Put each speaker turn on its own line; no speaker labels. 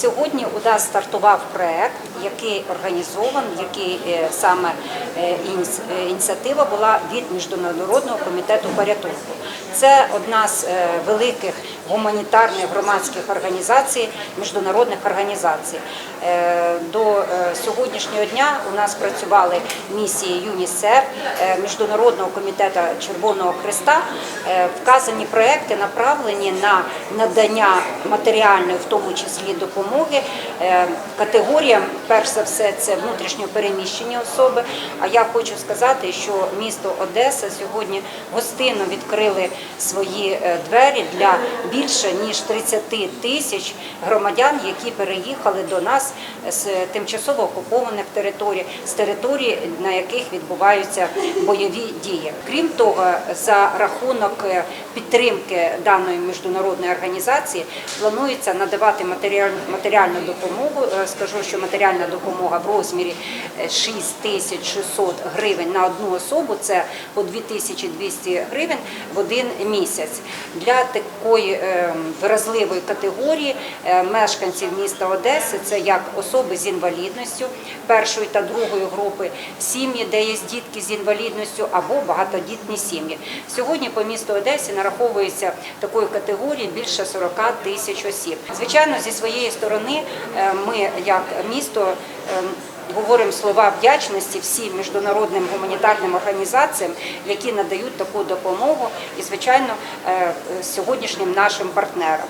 Сьогодні у нас стартував проект, який організований, який е, саме е, е, ініціатива була від Міжнародного комітету порятунку. Це одна з великих гуманітарних громадських організацій, міжнародних організацій. До сьогоднішнього дня у нас працювали місії ЮНІСЕФ, Міжнародного комітету Червоного Христа. Вказані проекти направлені на надання матеріальної, в тому числі допомоги е, категоріям, перш за все, це внутрішньо переміщені особи. А я хочу сказати, що місто Одеса сьогодні гостинно відкрили свої е, двері для більше ніж 30 тисяч громадян, які переїхали до нас з тимчасово окупованих територій, з територій, на яких відбуваються бойові дії. Крім того, за рахунок е, підтримки даної міжнародної організації планується надавати матеріаль- матеріальну допомогу. Е, Скажу, що матеріальна допомога в розмірі е, 6600 гривень на одну особу. Це по 2200 гривень в один місяць. Для такої е, вразливої категорії мешканців міста Одеси це як особи з інвалідністю першої та другої групи, сім'ї, де є дітки з інвалідністю або багатодітні сім'ї. Сьогодні по місту Одесі нараховується такої категорії більше 40 тисяч осіб. Звичайно, зі своєї сторони е, ми, як місто, е, Говоримо слова вдячності всім міжнародним гуманітарним організаціям, які надають таку допомогу, і звичайно е, сьогоднішнім нашим партнерам.